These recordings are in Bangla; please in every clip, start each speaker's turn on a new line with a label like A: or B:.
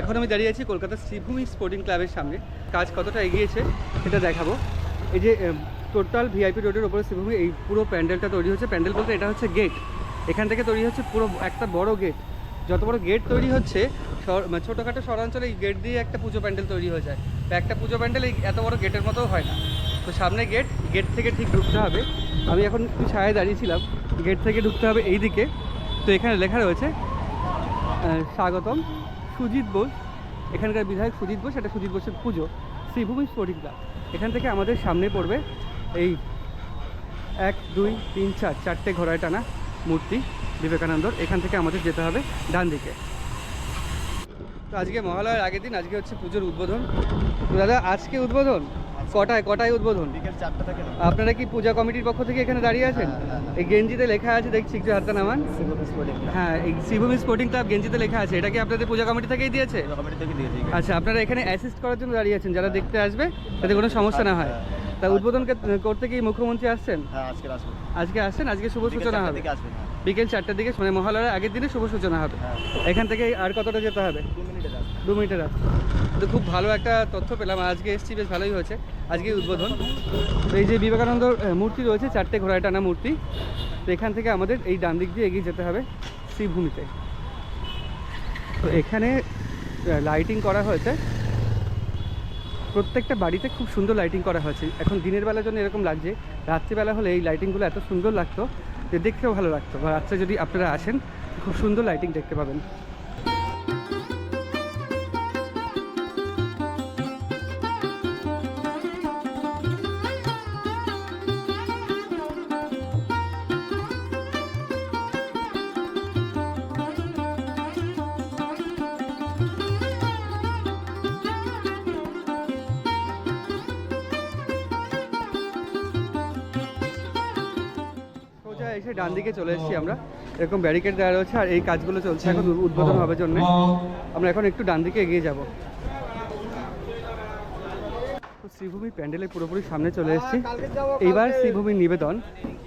A: এখন আমি দাঁড়িয়ে আছি কলকাতা শ্রীভূমি স্পোর্টিং ক্লাবের সামনে। কাজ কতটা এগিয়েছে সেটা দেখাবো। এই যে টোটাল ভিআইপি রোডের ওপরে শ্রীভূমি, এই পুরো প্যান্ডেলটা তৈরি হচ্ছে। প্যান্ডেল বলতে এটা হচ্ছে গেট এখান থেকে তৈরি হচ্ছে পুরো একটা বড় গেট যত বড় গেট তৈরি হচ্ছে মানে ছোটোখাটো শহরাঞ্চলে এই গেট দিয়ে একটা পুজো প্যান্ডেল তৈরি হয়ে যায়। তো একটা পুজো প্যান্ডেল এই এত বড় গেটের মতো হয় না। তো সামনে গেট গেট থেকে ঠিক ঢুকতে হবে। আমি এখন একটু ছায়ায় দাঁড়িয়েছিলাম। গেট থেকে ঢুকতে হবে এই দিকে তো এখানে লেখা রয়েছে স্বাগতম। সুজিত বোস, এখানকার বিধায়ক সুজিত বোস, এটা সুজিত বোসের পুজো, শ্রীভূমি স্পোর্টিং ক্লাব এখান থেকে আমাদের সামনে পড়বে এই এক, দুই, তিন, চার, চারটে ঘোড়ায় টানা মূর্তি বিবেকানন্দর। এখান থেকে আমাদের যেতে হবে ডান দিকে। তো আজকে মহালয়ার আগের দিন, আজকে হচ্ছে পুজোর উদ্বোধন। তো দাদা, আজকে উদ্বোধন? কটায় কটায় উদ্বোধন? আপনারা কি পূজা কমিটির পক্ষ থেকে এখানে দাঁড়িয়ে আছেন?
B: হ্যাঁ, হ্যাঁ, হ্যাঁ।
A: এই গেঞ্জিতে লেখা আছে দেখছি একটু হাতটা নামান। হ্যাঁ এই শ্রীভূমি স্পোর্টিং ক্লাব গেঞ্জিতে লেখা আছে। এটা কি আপনাদের পূজা কমিটি থেকেই দিয়েছে? আচ্ছা আপনারা এখানে অ্যাসিস্ট করার জন্য দাঁড়িয়ে আছেন। যারা দেখতে আসবে তাতে কোনো সমস্যা না হয়। তা উদ্বোধন করতে কি মুখ্যমন্ত্রী আসছেন?
B: হ্যাঁ আজকে
A: আসছেন? আজকে শুভ সূচনা হবে।
B: হ্যাঁ।
A: বিকেল চারটার দিকে মানে মহালয়ার আগের দিনে শুভ সূচনা হবে।
B: হ্যাঁ।
A: এখান থেকে আর কতটা যেতে হবে?
B: দু
A: মিনিটের রাস্তা তো খুব ভালো একটা তথ্য পেলাম। আজকে এসছি, বেশ ভালোই হয়েছে। আজকে উদ্বোধন। তো এই যে বিবেকানন্দ মূর্তি রয়েছে, চারটে ঘোড়ায় টানা মূর্তি। তো এখান থেকে আমাদের এই ডান দিক দিয়ে এগিয়ে যেতে হবে শ্রীভূমিতে। তো এখানে লাইটিং করা হয়েছে। প্রত্যেকটা বাড়িতে খুব সুন্দর লাইটিং করা হয়েছে। এখন দিনের বেলার জন্য এরকম লাগছে। রাত্রিবেলা হলে এই লাইটিংগুলো এত সুন্দর লাগতো যে দেখতেও ভালো লাগতো। বা রাত্রে যদি আপনারা আসেন, খুব সুন্দর লাইটিং দেখতে পাবেন। ডান দিকে চলে এসেছি আমরা। এরকম ব্যারিকেড দেওয়া রয়েছে আর এই কাজগুলো চলছে এখন উদ- উদ্বোধন হবে জন্য। আমরা এখন একটু ডান দিকে এগিয়ে যাব। তো শ্রীভূমি প্যান্ডেলের পুরোপুরি সামনে চলে এসেছি। এইবার শ্রীভূমির নিবেদন।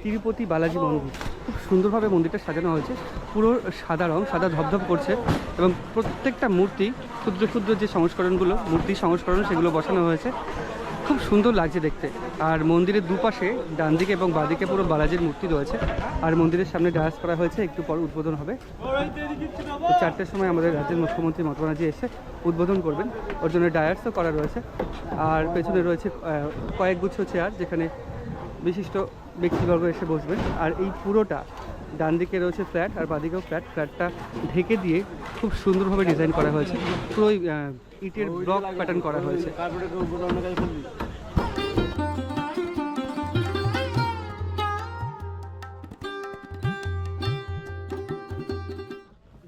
A: তিরুপতি বালাজি মন্দির। খুব সুন্দরভাবে মন্দিরটা সাজানো হয়েছে। পুরো সাদা রং সাদা ধপধপ করছে এবং প্রত্যেকটা মূর্তি ক্ষুদ্র ক্ষুদ্র যে সংস্করণগুলো মূর্তি সংস্করণ সেগুলো বসানো হয়েছে। খুব সুন্দর লাগছে দেখতে। আর মন্দিরের দুপাশে ডান দিকে এবং বাঁদিকে পুরো বালাজির মূর্তি রয়েছে। আর মন্দিরের সামনে ডায়াস করা হয়েছে, একটু পর উদ্বোধন হবে। চারটের সময় আমাদের রাজ্যের মুখ্যমন্ত্রী মমতা ব্যানার্জি এসে উদ্বোধন করবেন। ওর জন্য ডায়ার্সও করা রয়েছে। আর পেছনে রয়েছে কয়েক গুচ্ছ চেয়ার, যেখানে বিশিষ্ট ব্যক্তিবর্গ এসে বসবেন। আর এই পুরোটা ডান দিকে রয়েছে ফ্ল্যাট আর বাদিকেও ফ্ল্যাট। ফ্ল্যাটটা ঢেকে দিয়ে খুব সুন্দরভাবে ডিজাইন করা হয়েছে। পুরো ইটের ব্লক প্যাটার্ন করা হয়েছে।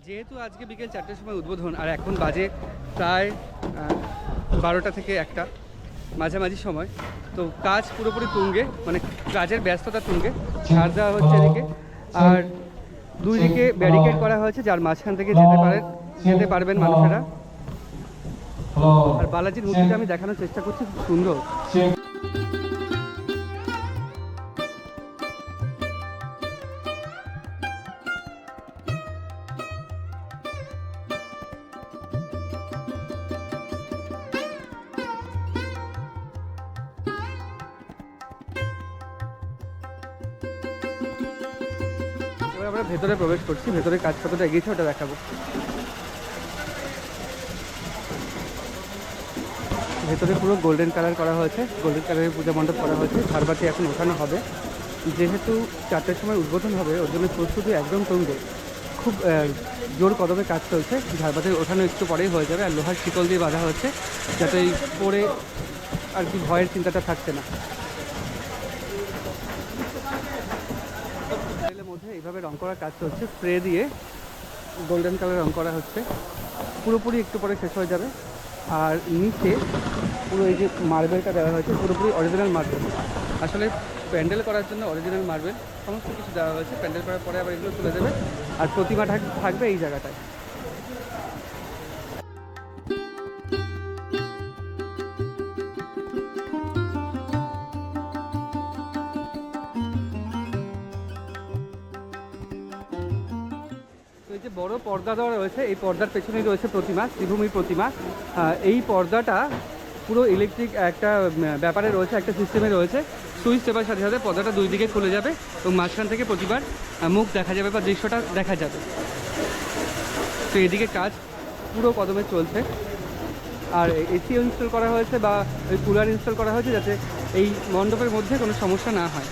A: যেহেতু আজকে বিকেল চারটের সময় উদ্বোধন আর এখন বাজে প্রায় বারোটা থেকে একটা মাঝামাঝি সময়, তো কাজ পুরোপুরি তুঙ্গে মানে কাজের ব্যস্ততা তুঙ্গে। ছাড় দেওয়া হচ্ছে এদিকে। আর দুই দিকে ব্যারিকেড করা হয়েছে, যার মাঝখান থেকে যেতে পারে যেতে পারবেন মানুষেরা। আর বালাজির মূর্তিটা আমি দেখানোর চেষ্টা করছি, খুব সুন্দর। এবার আমরা ভেতরে প্রবেশ করছি, ভেতরে কাজ কতটা এগিয়েছে ওটা দেখাবো। ভেতরে পুরো গোল্ডেন কালার করা হয়েছে গোল্ডেন কালারের পূজা মণ্ডপ করা হয়েছে ঝাড়বাতি এখন ওঠানো হবে। যেহেতু চারটের সময় উদ্বোধন হবে, ওর জন্য প্রস্তুতি একদম তুঙ্গে। খুব জোর কদমে কাজ চলছে ঝাড়বাতি ওঠানো একটু পরেই হয়ে যাবে, আর লোহার শিকল দিয়ে বাঁধা হচ্ছে যাতে এই পরে আর কি ভয়ের চিন্তাটা থাকছে না প্যান্ডেলের মধ্যে এইভাবে রং করার কাজ চলছে। স্প্রে দিয়ে গোল্ডেন কালার রং করা হচ্ছে। পুরোপুরি একটু পরে শেষ হয়ে যাবে। আর নিচে পুরো এই যে মার্বেলটা দেওয়া হয়েছে, পুরোপুরি অরিজিনাল মার্বেল আসলে প্যান্ডেল করার জন্য অরিজিনাল মার্বেল সমস্ত কিছু দেওয়া হয়েছে। প্যান্ডেল করার পরে আবার এগুলো তুলে দেবে। আর প্রতিমা থাক- থাকবে এই জায়গাটায়। যে বড় পর্দা দেওয়া রয়েছে, এই পর্দার পেছনেই রয়েছে প্রতিমা শ্রীভূমির প্রতিমা। এই পর্দাটা পুরো ইলেকট্রিক একটা ব্যাপারে রয়েছে, একটা সিস্টেমে রয়েছে। সুইচ টেপার সাথে সাথে পর্দাটা দুই দিকে খুলে যাবে এবং মাঝখান থেকে প্রতিবার মুখ দেখা যাবে বা দৃশ্যটা দেখা যাবে। তো এদিকে কাজ পুরো কদমে চলছে। আর এসিও ইনস্টল করা হয়েছে বা ওই কুলার ইনস্টল করা হয়েছে যাতে এই মণ্ডপের মধ্যে কোনো সমস্যা না হয়।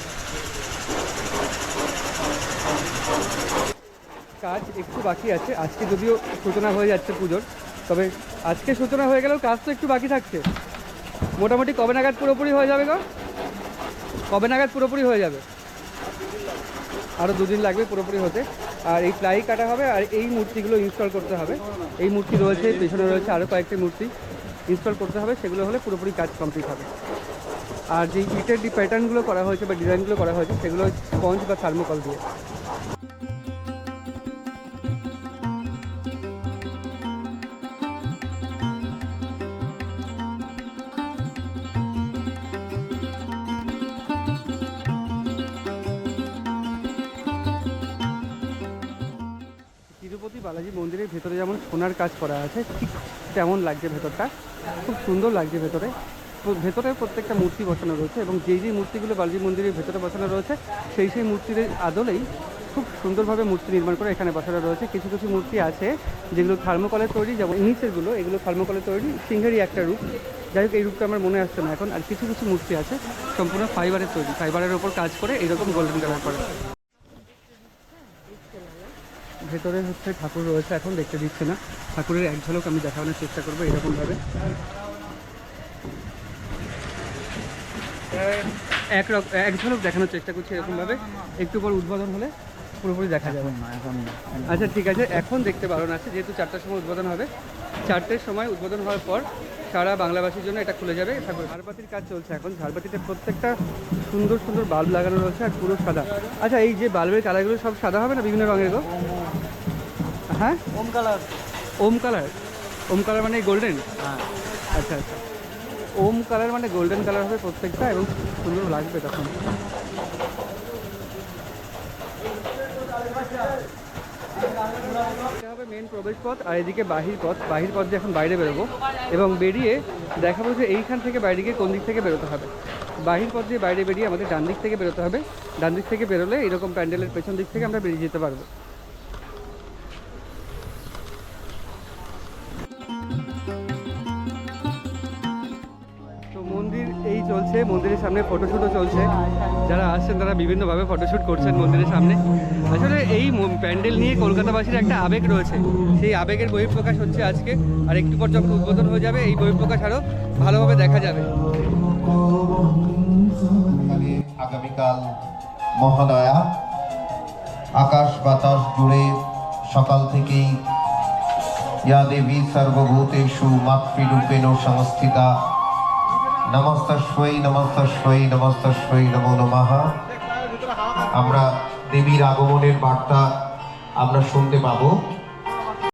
A: কাজ একটু বাকি আছে। আজকে যদিও সূচনা হয়ে যাচ্ছে পুজোর, তবে আজকে সূচনা হয়ে গেলেও কাজ তো একটু বাকি থাকছে। মোটামুটি কবে নাগাদ পুরোপুরি হয়ে যাবে গো? কবে নাগাদ পুরোপুরি হয়ে যাবে? আরও দুদিন লাগবে পুরোপুরি হতে। আর এই প্লাই কাটা হবে আর এই মূর্তিগুলো ইনস্টল করতে হবে। এই মূর্তি রয়েছে, পেছনে রয়েছে আরও কয়েকটি মূর্তি ইনস্টল করতে হবে, সেগুলো হলে পুরোপুরি কাজ কমপ্লিট হবে। আর যে ইটের যে প্যাটার্নগুলো করা হয়েছে বা ডিজাইনগুলো করা হয়েছে, সেগুলো স্পঞ্জ বা থার্মোকল দিয়ে। বালাজি মন্দিরের ভেতরে যেমন সোনার কাজ করা আছে, ঠিক তেমন লাগছে ভেতরটা। খুব সুন্দর লাগছে ভেতরে। ভেতরে প্রত্যেকটা মূর্তি বসানো রয়েছে এবং যেই যেই মূর্তিগুলো বালাজি মন্দিরের ভেতরে বসানো রয়েছে, সেই সেই মূর্তির আদলেই খুব সুন্দরভাবে মূর্তি নির্মাণ করে এখানে বসানো রয়েছে। কিছু কিছু মূর্তি আছে যেগুলো থার্মোকলের তৈরি, যেমন নিচেরগুলো এগুলো থার্মোকলের তৈরি, সিংহেরই একটা রূপ। যাই হোক, এই রূপটা আমার মনে আসছে না এখন। আর কিছু কিছু মূর্তি আছে, সম্পূর্ণ ফাইবারের তৈরি, ফাইবারের ওপর কাজ করে এইরকম গোল্ডেন কালার করে। ভেতরে হচ্ছে ঠাকুর রয়েছে এখন দেখতে দিচ্ছে না। ঠাকুরের এক ঝলক আমি দেখানোর চেষ্টা করব এরকমভাবে। এক এক ঝলক দেখানোর চেষ্টা করছি এরকমভাবে। একটু পর উদ্বোধন হলে পুরোপুরি দেখা যাবে।
B: এখন
A: আচ্ছা ঠিক আছে এখন দেখতে বারণ আছে যেহেতু চারটার সময় উদ্বোধন হবে। চারটের সময় উদ্বোধন হওয়ার পর সারা বাংলাবাসীর জন্য এটা খুলে যাবে। ঠাকুর ঝাড়বাতির কাজ চলছে এখন। ঝাড়বাতিতে প্রত্যেকটা সুন্দর সুন্দর বাল্ব লাগানো রয়েছে আর পুরো সাদা। আচ্ছা এই যে বাল্বের কালারগুলো সব সাদা হবে না বিভিন্ন রঙের গো? হ্যাঁ?
B: ওম কালার।
A: ওম কালার? ওম কালার মানে গোল্ডেন
B: হ্যাঁ।
A: আচ্ছা আচ্ছা। ওম কালার মানে গোল্ডেন কালার হবে প্রত্যেকটা এবং সুন্দর লাগবে তখন। হবে মেন প্রবেশ পথ আর এদিকে বাহির পথ। বাহির পথ দিয়ে এখন বাইরে বেরোবো এবং বেরিয়ে দেখাবো যে এইখান থেকে বাইরে গিয়ে কোন দিক থেকে বেরোতে হবে। বাহির পথ দিয়ে বাইরে বেরিয়ে আমাদের ডান দিক থেকে বেরোতে হবে। ডান দিক থেকে বেরোলে এরকম প্যান্ডেলের পেছন দিক থেকে আমরা বেরিয়ে যেতে পারব। চলছে মন্দিরের সামনে ফটোশ্যুটও চলছে। যারা আসছেন তারা বিভিন্নভাবে ফটোশ্যুট করছেন মন্দিরের সামনে। আসলে এই প্যান্ডেল নিয়ে কলকাতাবাসীর একটা আবেগ রয়েছে। সেই আবেগের বহিঃপ্রকাশ হচ্ছে আজকে। আর একটু পর যখন উদ্বোধন হয়ে যাবে, এই বহিঃপ্রকাশ আরও ভালোভাবে দেখা যাবে।
C: আগামীকাল মহালয়া। আকাশ বাতাস জুড়ে সকাল থেকেই ইয়া দেবী সর্বভূতেষু মাতৃরূপেণ সংস্থিতা নমস্তস্বৈ নমস্তস্বই নমস্তস্বই নমো নমঃ। আমরা দেবীর আগমনের বার্তা আমরা শুনতে পাবো।